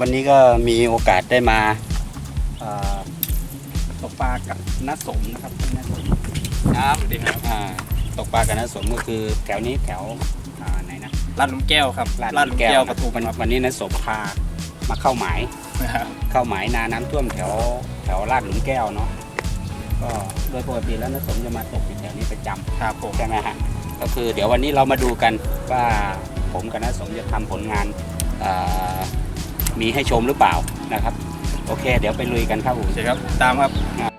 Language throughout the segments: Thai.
วันนี้ก็มีโอกาสได้มาเอ่อตกปลากับนัดสมนะครับนัดสมครับดีครับอ่าตกปลากับนัดสมก็คือแถวนี้แถวอ่าไหนนะลาดหลุมแก้วครับลาดหลุมแก้วปทุมวันครับวันนี้นัดสมพามาเข้าหมายนะครับเข้าหมายนาน้ำท่วมแถวแถวลาดหลุมแก้วเนาะก็โดยปกติแล้วนัดสมจะมาตกอยู่แถวนี้ประจำครับผมใช่ไหมฮะก็คือเดี๋ยววันนี้เรามาดูกันว่าผมกับน้าสมจะทำผลงานเอ่อ มีให้ชมหรือเปล่านะครับ โอเค เดี๋ยวไปลุยกันครับผมโอเคครับตามครับ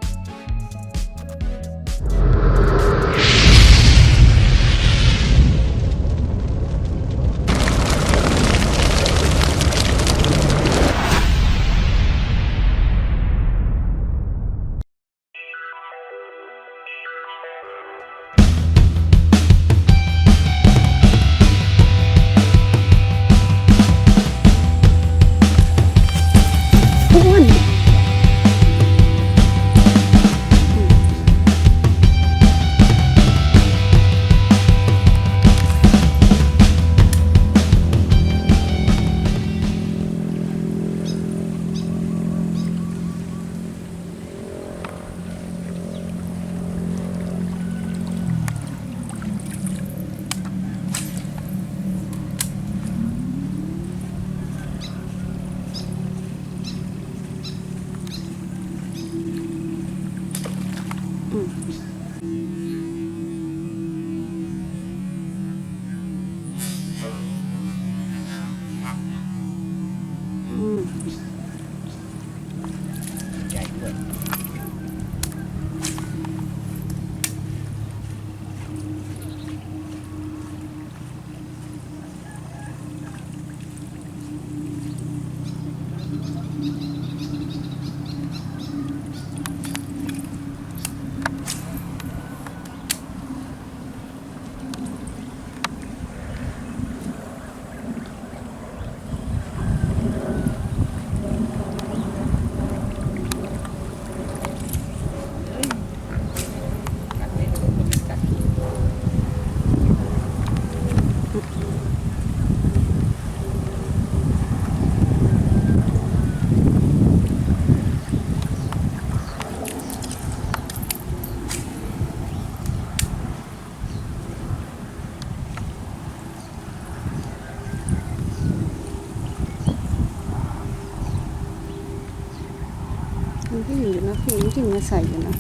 มันก็อยู่นะพี่มันกินมาใส่อยู่นะ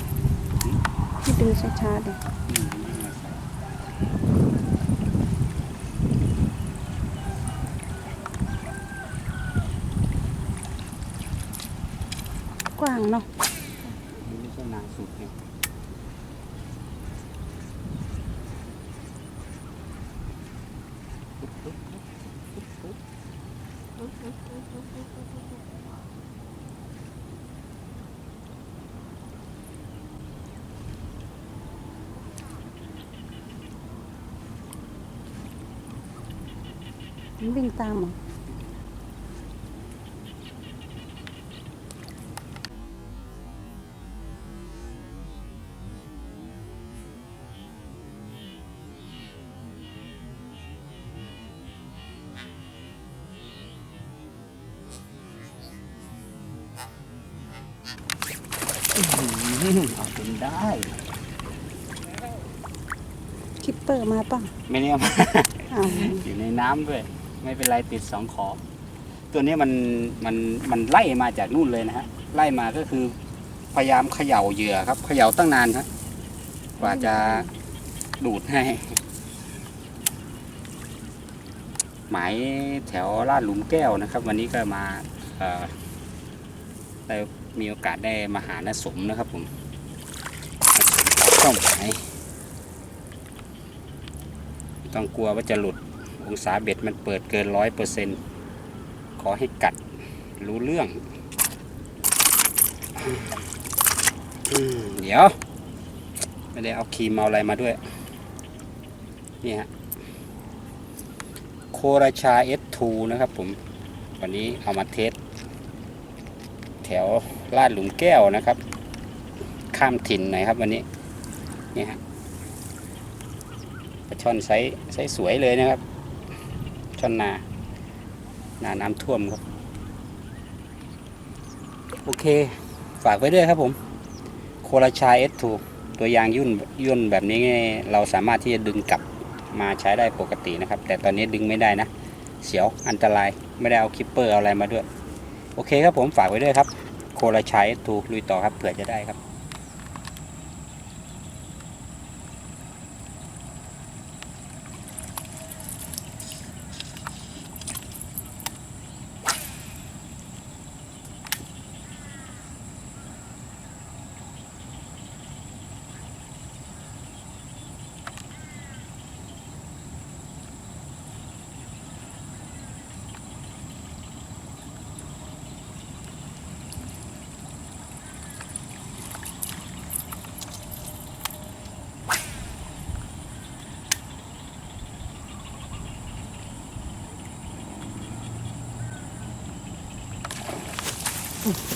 พี่ดึงช้าๆเลยกว้างเนาะ นี่ไม่ใช่นาสุดเนี่ย มันวิ่งตามเหรออื้อหือเอาจนได้ คิปเปอร์มาป่ะ ไม่เนี่ยมา อ้าว อยู่ในน้ำด้วย ไม่เป็นไรติดสองขอ ตัวนี้มันมันมันไล่มาจากนู่นเลยนะฮะไล่มาก็คือพยายามเขย่าเหยื่อครับเขย่าตั้งนานครับกว่าจะดูดให้หมายแถวลาดหลุมแก้วนะครับ วันนี้ก็มาได้มีโอกาสได้มาหาณสมนะครับผมณสมขอเข้าหมายต้องกลัวว่าจะหลุด องศาเบ็ดมันเปิดเกินร้อยเปอร์เซ็นขอให้กัดรู้เรื่อง เดี๋ยว ไม่ได้เอาครีมเอาอะไรมาด้วย นี่ฮะ โคราชา S2 นะครับผม วันนี้เอามาเทส แถวลาดหลุมแก้วนะครับ ข้ามถิ่นหน่อยครับวันนี้ นี่ฮะปลาช่อนไซส์ไซส์สวยเลยนะครับ ช่อนนานาน้ำท่วมครับ โอเค ฝากไว้ด้วยครับผม โคราชา S2 ตัวยางยุ่นยุ่นแบบนี้เราสามารถที่จะดึงกลับมาใช้ได้ปกตินะครับ แต่ตอนนี้ดึงไม่ได้นะ เสียวอันตรายไม่ได้เอาคิปเปอร์เอาอะไรมาด้วย โอเคครับผมฝากไว้ด้วยครับ โคราชา S2 ลุยต่อครับเผื่อจะได้ครับ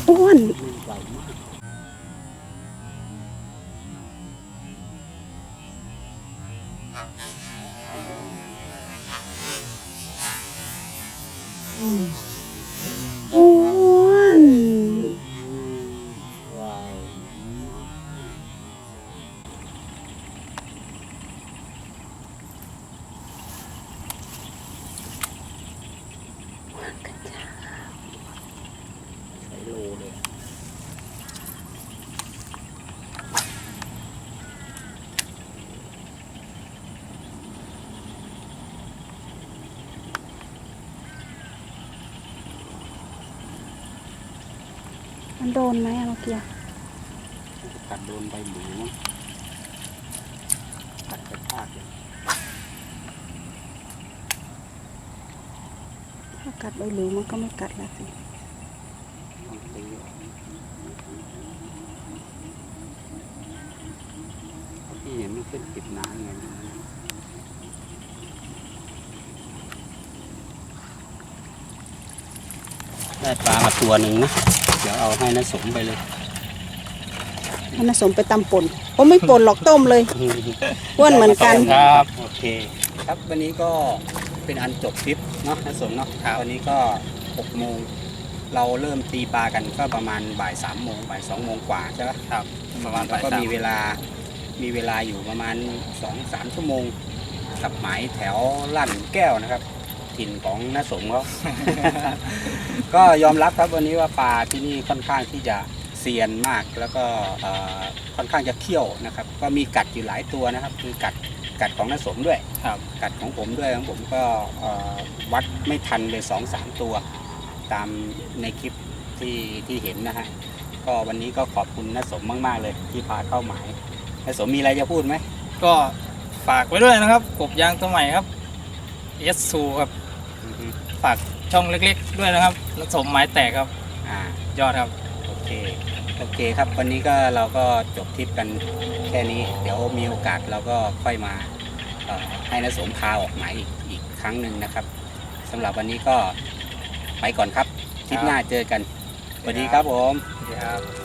อ้วน อ้วน ใช้โลเลย มันโดนไหมอะเมื่อกี้กัดโดนใบหมูมั้งกัดกระชากเลยถ้ากัดใบหลิวมันก็ไม่กัดแล้วสิต้องตีออกพี่เห็นมันขึ้นปิดน้ำไงได้ปลามาตัวหนึ่งนะ เดี๋ยวเอาให้น้าสมไปเลยมันผสมไปตำป่นผมไม่ป่นหรอกต้มเลยอ้วนเหมือนกันครับโอเค ครับวันนี้ก็เป็นอันจบทริปเนาะน้าสมเนาะวันนี้ก็6โมงเราเริ่มตีปลากันก็ประมาณบ่ายสามโมงบ่ายสองโมงกว่าใช่ไหมครับประมาณก็มีเวลามีเวลาอยู่ประมาณสองสามชั่วโมงกับหมายแถวลั่นแก้วนะครับ ถิ่นของน้าสมเขา ก็ยอมรับครับวันนี้ว่าปลาที่นี่ค่อนข้างที่จะเซียนมากแล้วก็เอ่อค่อนข้างจะเขี้ยวนะครับ ก็มีกัดอยู่หลายตัวนะครับ คือกัดกัดของน้าสมด้วย ครับ กัดของผมด้วยของผมก็เอ่อวัดไม่ทันเลยสองสามตัว ตามในคลิปที่ที่เห็นนะฮะก็วันนี้ก็ขอบคุณน้าสมมาก ๆ เลยที่พาเข้าหมายน้าสมมีอะไรจะพูดไหม ก็ฝากไว้ด้วยนะครับ กบยางตัวใหม่ครับเอสซูครับ อือฮึฝากช่องเล็กๆ ด้วยนะครับแล้วสมไม้แตกครับ อ่า ยอดครับ โอเค โอเคครับ วันนี้ก็เราก็จบทริปกันแค่นี้ เดี๋ยวมีโอกาสเราก็ค่อยมาเอ่อให้นสมพาออกหมายอีกอีกครั้งหนึ่งนะครับสำหรับวันนี้ก็ไปก่อนครับ ทริปหน้าเจอกันสวัสดีครับผม สวัสดีครับ